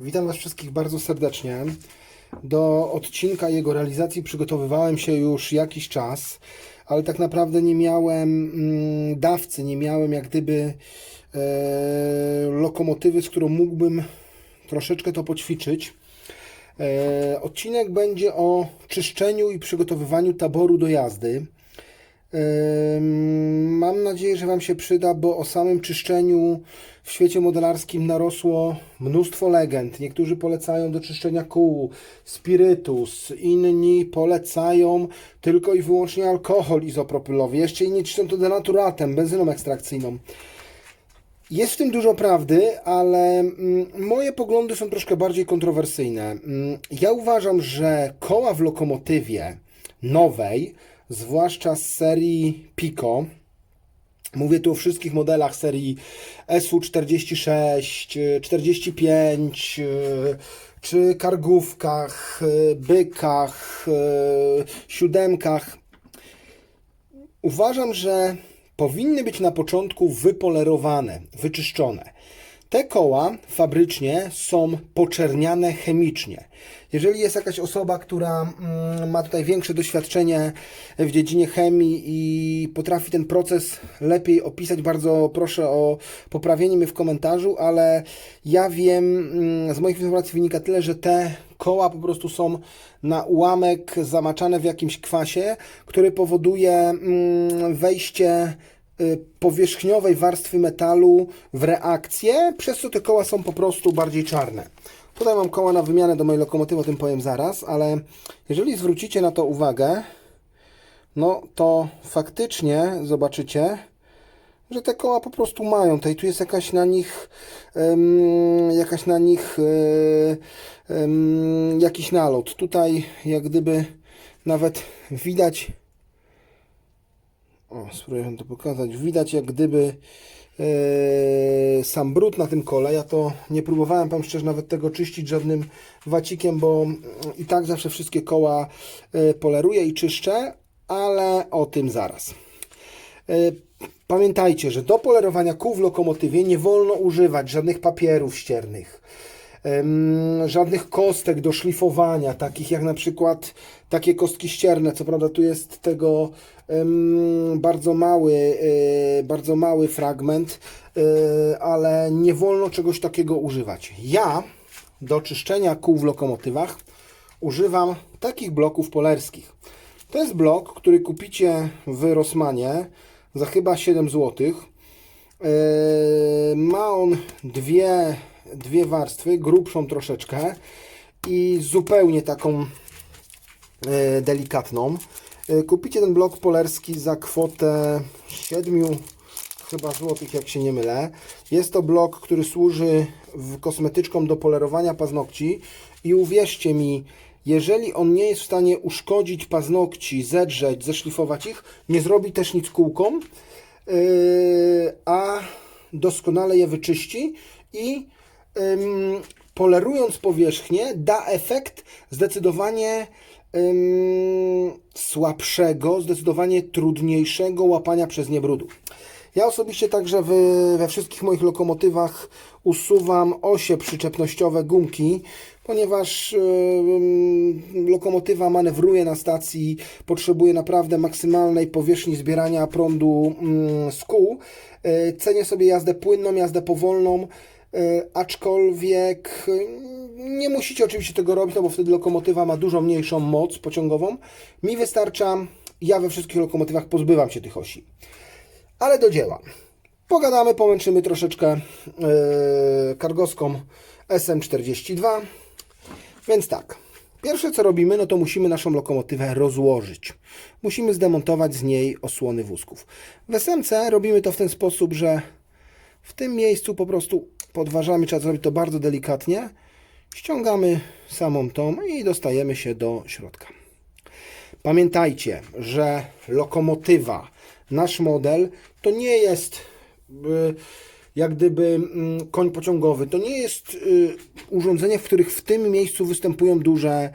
Witam Was wszystkich bardzo serdecznie. Do odcinka jego realizacji przygotowywałem się już jakiś czas, ale tak naprawdę nie miałem mm, dawcy, nie miałem jak gdyby e, lokomotywy, z którą mógłbym troszeczkę to poćwiczyć. E, odcinek będzie o czyszczeniu i przygotowywaniu taboru do jazdy. Ym, Mam nadzieję, że Wam się przyda, bo o samym czyszczeniu w świecie modelarskim narosło mnóstwo legend. Niektórzy polecają do czyszczenia kół spirytus, inni polecają tylko i wyłącznie alkohol izopropylowy, jeszcze inni czyszczą to denaturatem, benzyną ekstrakcyjną. Jest w tym dużo prawdy, ale mm, moje poglądy są troszkę bardziej kontrowersyjne. Mm, Ja uważam, że koła w lokomotywie nowej, zwłaszcza z serii Pico, mówię tu o wszystkich modelach serii SU46, y, 45, y, czy kargówkach, y, bykach, y, siódemkach, Uważam, że powinny być na początku wypolerowane, wyczyszczone. Te koła fabrycznie są poczerniane chemicznie. Jeżeli jest jakaś osoba, która mm, ma tutaj większe doświadczenie w dziedzinie chemii i potrafi ten proces lepiej opisać, bardzo proszę o poprawienie mnie w komentarzu, ale ja wiem, mm, z moich informacji wynika tyle, że te koła po prostu są na ułamek zamaczane w jakimś kwasie, który powoduje mm, wejście powierzchniowej warstwy metalu w reakcję, przez co te koła są po prostu bardziej czarne. Tutaj mam koła na wymianę do mojej lokomotywy, o tym powiem zaraz, ale jeżeli zwrócicie na to uwagę, no to faktycznie zobaczycie, że te koła po prostu mają. Tutaj tu jest jakaś na nich em, jakaś na nich em, jakiś nalot. Tutaj jak gdyby nawet widać o, spróbuję wam to pokazać. Widać jak gdyby e, sam brud na tym kole. Ja to nie próbowałem, powiem szczerze, nawet tego czyścić żadnym wacikiem, bo mm, i tak zawsze wszystkie koła e, poleruję i czyszczę, ale o tym zaraz. E, Pamiętajcie, że do polerowania kół w lokomotywie nie wolno używać żadnych papierów ściernych, żadnych kostek do szlifowania, takich jak na przykład takie kostki ścierne. Co prawda tu jest tego bardzo mały, e, bardzo mały fragment, e, ale nie wolno czegoś takiego używać. Ja do czyszczenia kół w lokomotywach używam takich bloków polerskich. To jest blok, który kupicie w Rossmanie za chyba 7 zł. Ma on dwie, dwie warstwy, grubszą troszeczkę i zupełnie taką e, delikatną. E, Kupicie ten blok polerski za kwotę 7 chyba złotych, jak się nie mylę. Jest to blok, który służy kosmetyczkom do polerowania paznokci i uwierzcie mi, jeżeli on nie jest w stanie uszkodzić paznokci, zedrzeć, zeszlifować ich, nie zrobi też nic kółkom, yy, a doskonale je wyczyści i ym, polerując powierzchnię da efekt zdecydowanie ym, słabszego, zdecydowanie trudniejszego łapania przez nie brudu. Ja osobiście także w, we wszystkich moich lokomotywach usuwam osie przyczepnościowe gumki, ponieważ ym, lokomotywa manewruje na stacji, potrzebuje naprawdę maksymalnej powierzchni zbierania prądu ym, z kół. Y, Cenię sobie jazdę płynną, jazdę powolną, y, aczkolwiek y, nie musicie oczywiście tego robić, no bo wtedy lokomotywa ma dużo mniejszą moc pociągową. Mi wystarcza, ja we wszystkich lokomotywach pozbywam się tych osi. Ale do dzieła. Pogadamy, pomęczymy troszeczkę yy, kargoską SM42. Więc tak, pierwsze co robimy, no to musimy naszą lokomotywę rozłożyć. Musimy zdemontować z niej osłony wózków. W SMC robimy to w ten sposób, że w tym miejscu po prostu podważamy, trzeba zrobić to bardzo delikatnie. Ściągamy samą tą i dostajemy się do środka. Pamiętajcie, że lokomotywa, nasz model, to nie jest y, jak gdyby mm, koń pociągowy. To nie jest y, urządzenie, w których w tym miejscu występują duże,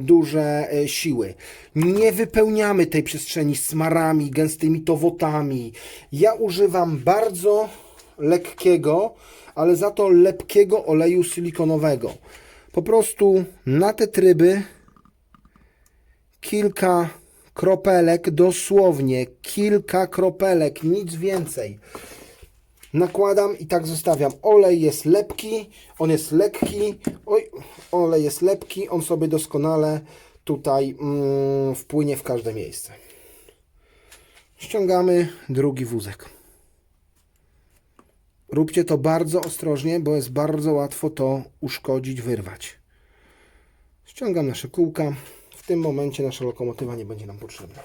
duże e, siły. Nie wypełniamy tej przestrzeni smarami, gęstymi towotami. Ja używam bardzo lekkiego, ale za to lepkiego oleju silikonowego. Po prostu na te tryby kilka kropelek, dosłownie kilka kropelek, nic więcej. Nakładam i tak zostawiam. Olej jest lepki, on jest lekki. Oj, olej jest lepki, on sobie doskonale tutaj mm, wpłynie w każde miejsce. Ściągamy drugi wózek. Róbcie to bardzo ostrożnie, bo jest bardzo łatwo to uszkodzić, wyrwać. Ściągam nasze kółka. W tym momencie nasza lokomotywa nie będzie nam potrzebna.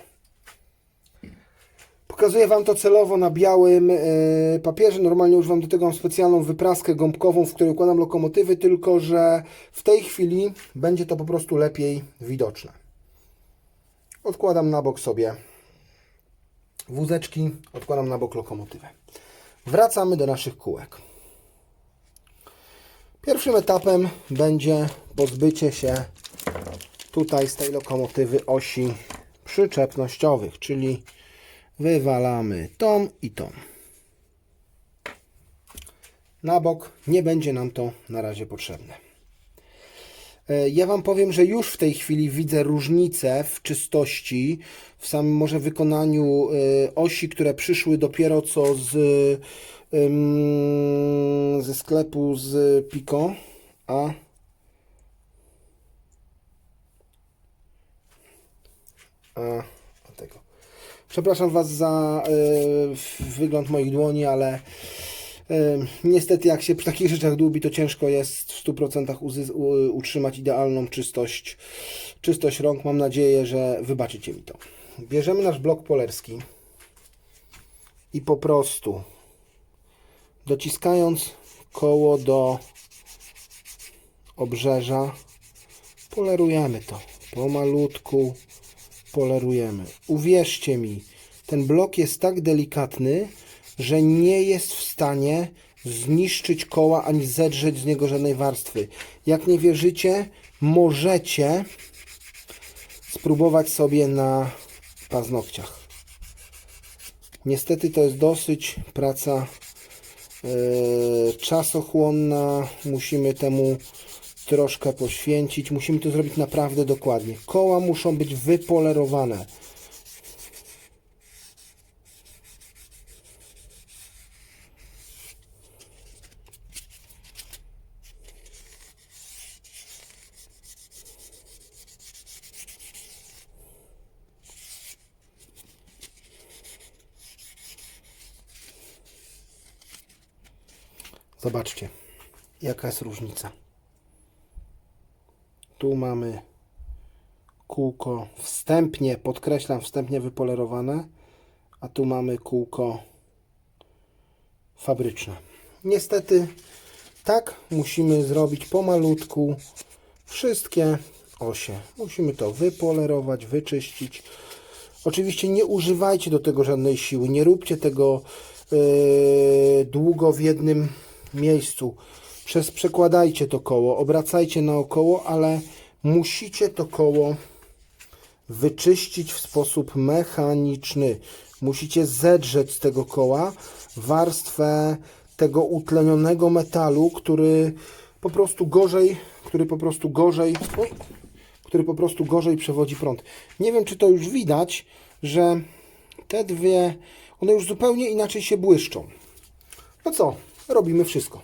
Pokazuję Wam to celowo na białym e, papierze. Normalnie używam do tego specjalną wypraskę gąbkową, w której układam lokomotywy, tylko że w tej chwili będzie to po prostu lepiej widoczne. Odkładam na bok sobie wózeczki, odkładam na bok lokomotywę. Wracamy do naszych kółek. Pierwszym etapem będzie pozbycie się tutaj z tej lokomotywy osi przyczepnościowych, czyli wywalamy tą i tą. Na bok nie będzie nam to na razie potrzebne. E, Ja Wam powiem, że już w tej chwili widzę różnicę w czystości, w samym może wykonaniu e, osi, które przyszły dopiero co z, ze sklepu z Pico, a a tego. Przepraszam Was za e, wygląd moich dłoni, ale niestety jak się przy takich rzeczach dłubi, to ciężko jest w 100% uzy- u- utrzymać idealną czystość, czystość rąk. Mam nadzieję, że wybaczycie mi to. Bierzemy nasz blok polerski i po prostu dociskając koło do obrzeża polerujemy to pomalutku polerujemy. Uwierzcie mi, ten blok jest tak delikatny, że nie jest w stanie zniszczyć koła ani zedrzeć z niego żadnej warstwy. Jak nie wierzycie, możecie spróbować sobie na paznokciach. Niestety to jest dosyć praca e, czasochłonna. Musimy temu troszkę poświęcić. Musimy to zrobić naprawdę dokładnie. Koła muszą być wypolerowane. Zobaczcie, jaka jest różnica. Tu mamy kółko wstępnie, podkreślam, wstępnie wypolerowane, a tu mamy kółko fabryczne. Niestety tak musimy zrobić pomalutku wszystkie osie. Musimy to wypolerować, wyczyścić. Oczywiście nie używajcie do tego żadnej siły, nie róbcie tego yy, długo w jednym miejscu. Przez przekładajcie to koło, obracajcie naokoło, ale musicie to koło wyczyścić w sposób mechaniczny. Musicie zedrzeć z tego koła warstwę tego utlenionego metalu, który po prostu gorzej, który po prostu gorzej, który po prostu gorzej przewodzi prąd. Nie wiem, czy to już widać, że te dwie, one już zupełnie inaczej się błyszczą. No co, robimy wszystko.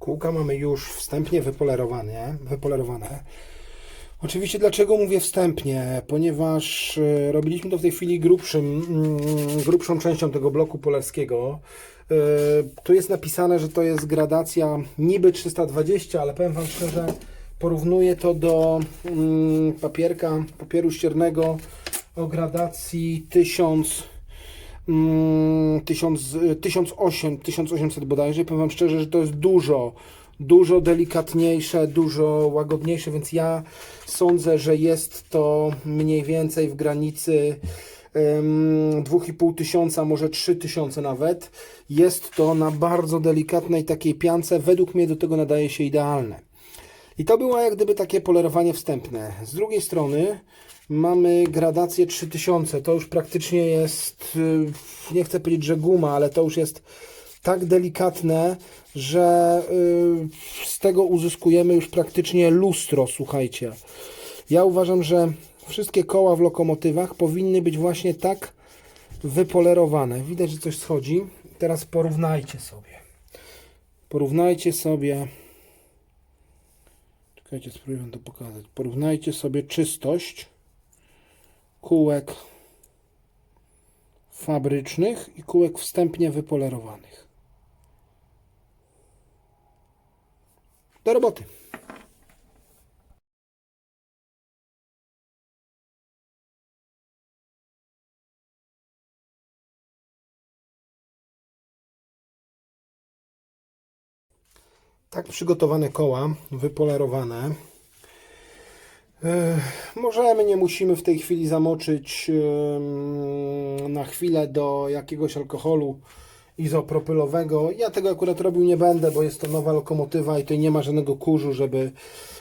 Kółka mamy już wstępnie wypolerowane. wypolerowane. Oczywiście dlaczego mówię wstępnie? Ponieważ e, robiliśmy to w tej chwili grubszym, mm, grubszą częścią tego bloku polerskiego. E, Tu jest napisane, że to jest gradacja niby 320, ale powiem Wam szczerze, Porównuję to do mm, papierka, papieru ściernego o gradacji 1000, mm, 1000, y, 1008, 1800 bodajże. Powiem szczerze, że to jest dużo, dużo delikatniejsze, dużo łagodniejsze, więc ja sądzę, że jest to mniej więcej w granicy ym, 2,5 tysiąca, może 3 tysiące nawet. Jest to na bardzo delikatnej takiej piance. Według mnie do tego nadaje się idealne. I to było jak gdyby takie polerowanie wstępne. Z drugiej strony mamy gradację 3000. To już praktycznie jest, y, nie chcę powiedzieć, że guma, ale to już jest tak delikatne, że y, z tego uzyskujemy już praktycznie lustro, słuchajcie. Ja uważam, że wszystkie koła w lokomotywach powinny być właśnie tak wypolerowane. Widać, że coś schodzi. Teraz porównajcie sobie. Porównajcie sobie. Czekajcie, spróbuję to pokazać. Porównajcie sobie czystość kółek fabrycznych i kółek wstępnie wypolerowanych. Do roboty. Tak przygotowane koła, wypolerowane. Możemy, nie musimy w tej chwili zamoczyć na chwilę do jakiegoś alkoholu izopropylowego. Ja tego akurat robił nie będę, bo jest to nowa lokomotywa i tutaj nie ma żadnego kurzu, żeby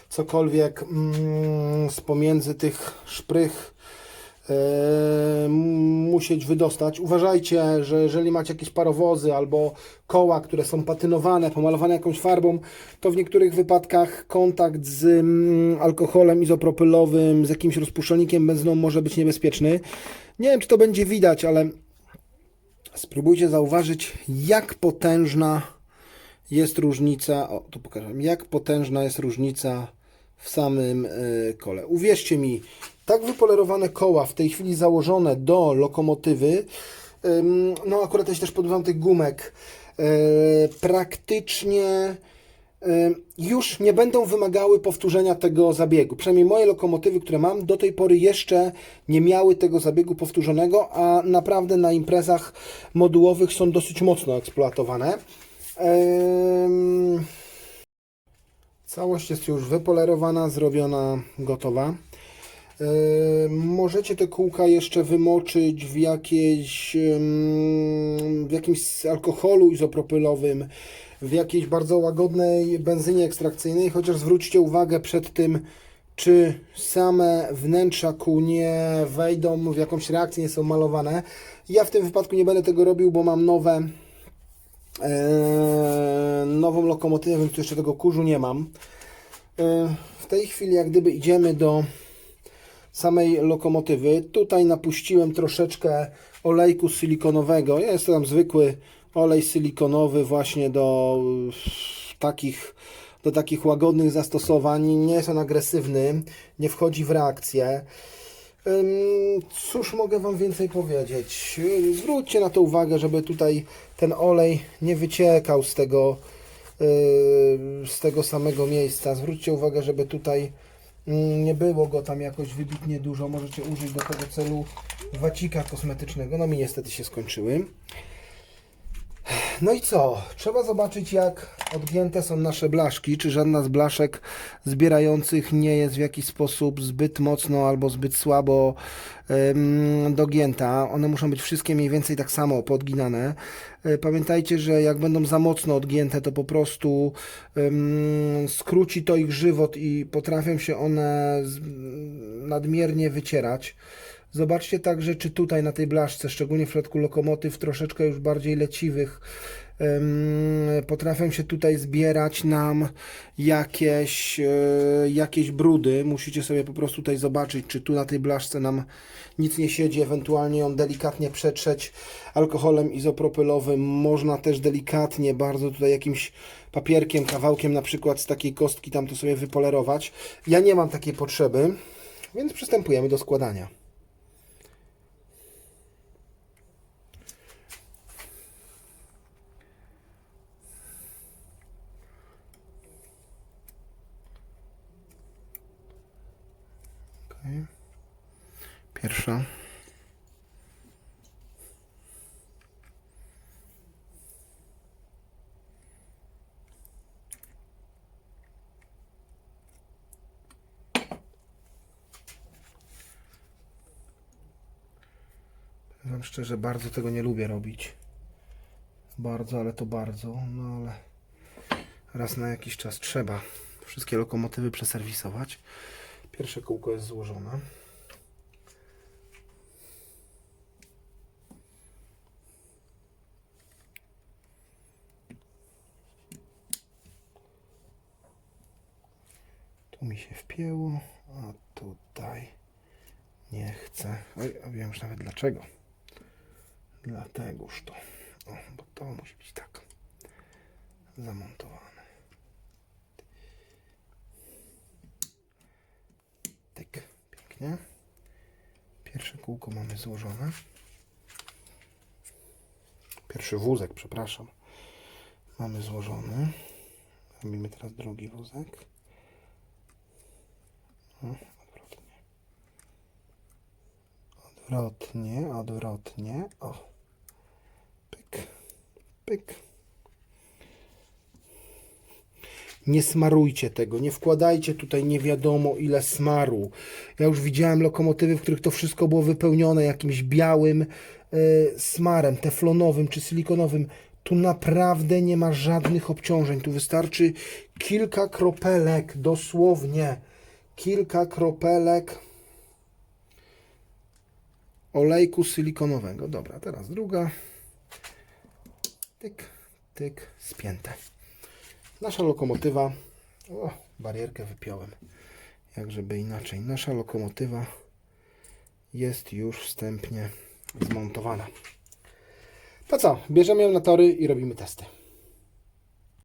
cokolwiek mm, z pomiędzy tych szprych musieć wydostać. Uważajcie, że jeżeli macie jakieś parowozy albo koła, które są patynowane, pomalowane jakąś farbą, to w niektórych wypadkach kontakt z mm, alkoholem izopropylowym, z jakimś rozpuszczalnikiem benzyną może być niebezpieczny. Nie wiem, czy to będzie widać, ale spróbujcie zauważyć, jak potężna jest różnica. O, tu pokażę, jak potężna jest różnica w samym y, kole. Uwierzcie mi, tak wypolerowane koła w tej chwili założone do lokomotywy, no akurat ja się też podbywam tych gumek, y, praktycznie y, już nie będą wymagały powtórzenia tego zabiegu. Przynajmniej moje lokomotywy, które mam, do tej pory jeszcze nie miały tego zabiegu powtórzonego, a naprawdę na imprezach modułowych są dosyć mocno eksploatowane. Całość jest już wypolerowana, zrobiona, gotowa. Yy, możecie te kółka jeszcze wymoczyć w, jakiejś, ym, w jakimś alkoholu izopropylowym, w jakiejś bardzo łagodnej benzynie ekstrakcyjnej, chociaż zwróćcie uwagę przed tym, czy same wnętrza kół nie wejdą w jakąś reakcję, nie są malowane. Ja w tym wypadku nie będę tego robił, bo mam nowe Eee, nową lokomotywę, więc tu jeszcze tego kurzu nie mam. Eee, w tej chwili jak gdyby idziemy do samej lokomotywy. Tutaj napuściłem troszeczkę olejku silikonowego. Jest to tam zwykły olej silikonowy właśnie do takich do takich łagodnych zastosowań. Nie jest on agresywny, nie wchodzi w reakcję. Cóż mogę Wam więcej powiedzieć? Zwróćcie na to uwagę, żeby tutaj ten olej nie wyciekał z tego, yy, z tego samego miejsca. Zwróćcie uwagę, żeby tutaj nie było go tam jakoś wybitnie dużo. Możecie użyć do tego celu wacika kosmetycznego. No mi niestety się skończyły. No i co? Trzeba zobaczyć, jak odgięte są nasze blaszki. Czy żadna z blaszek zbierających nie jest w jakiś sposób zbyt mocno albo zbyt słabo em, dogięta. One muszą być wszystkie mniej więcej tak samo podginane. E, Pamiętajcie, że jak będą za mocno odgięte, to po prostu em, skróci to ich żywot i potrafią się one z, nadmiernie wycierać. Zobaczcie także, czy tutaj na tej blaszce, szczególnie w przypadku lokomotyw troszeczkę już bardziej leciwych, potrafią się tutaj zbierać nam jakieś, e, jakieś brudy. Musicie sobie po prostu tutaj zobaczyć, czy tu na tej blaszce nam nic nie siedzi, ewentualnie ją delikatnie przetrzeć alkoholem izopropylowym. Można też delikatnie, bardzo tutaj jakimś papierkiem, kawałkiem na przykład z takiej kostki tam to sobie wypolerować. Ja nie mam takiej potrzeby, więc przystępujemy do składania. Pierwsza. Powiem szczerze, bardzo tego nie lubię robić. Bardzo, ale to bardzo. No ale raz na jakiś czas trzeba wszystkie lokomotywy przeserwisować. Pierwsze kółko jest złożone. Mi się wpięło, a tutaj nie chcę. Oj, a wiem już nawet dlaczego. Dlategoż to. O, bo to musi być tak zamontowane. Tyk, pięknie. Pierwsze kółko mamy złożone. Pierwszy wózek, przepraszam. Mamy złożony. Robimy teraz drugi wózek. Odwrotnie. Odwrotnie, odwrotnie. O. Pyk, pyk. Nie smarujcie tego, nie wkładajcie tutaj nie wiadomo ile smaru. Ja już widziałem lokomotywy, w których to wszystko było wypełnione jakimś białym y, smarem, teflonowym czy silikonowym. Tu naprawdę nie ma żadnych obciążeń. Tu wystarczy kilka kropelek, dosłownie kilka kropelek olejku silikonowego. Dobra, teraz druga. Tyk, tyk, spięte. Nasza lokomotywa, o, barierkę wypiąłem, jak żeby inaczej. Nasza lokomotywa jest już wstępnie zmontowana. To co, bierzemy ją na tory i robimy testy.